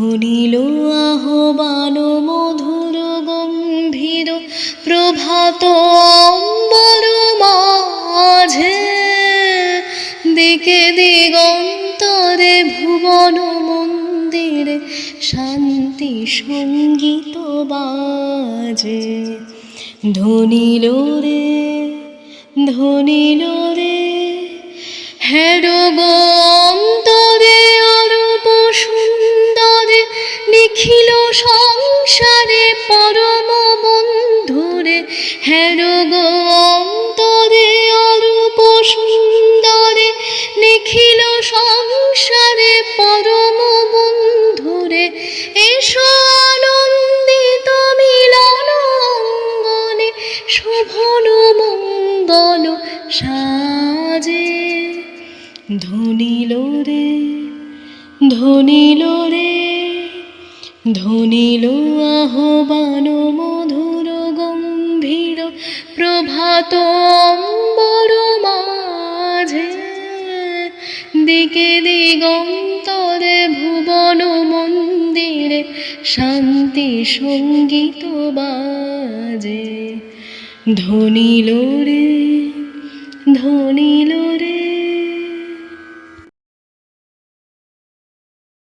ধ্বনিল আহ্বান মধুর গম্ভীর, প্রভাত অম্বর মাঝে। দিকে দিগন্তরে ভুবন মন্দিরে শান্তি সংগীত বাজে। ধ্বনিল রে ধ্বনিল রে, হেরো নিখিল সংসারে পরম বন্ধুরে। হেরো অন্তরে অরূপ সুন্দরে। নিখিল সংসারে পরম বন্ধুরে। এসো আনন্দিত মিলন অঙ্গনে, শোভন মঙ্গল সাজে। ধনিল রে ধনিল রে ধনিল আহ্বান মধুর গম্ভীর, প্রভাত অম্বর মাঝে। দিকে দিগন্তরে ভুবন মন্দিরে শান্তি সংগীত বাজে। ধনিল রে ধনিল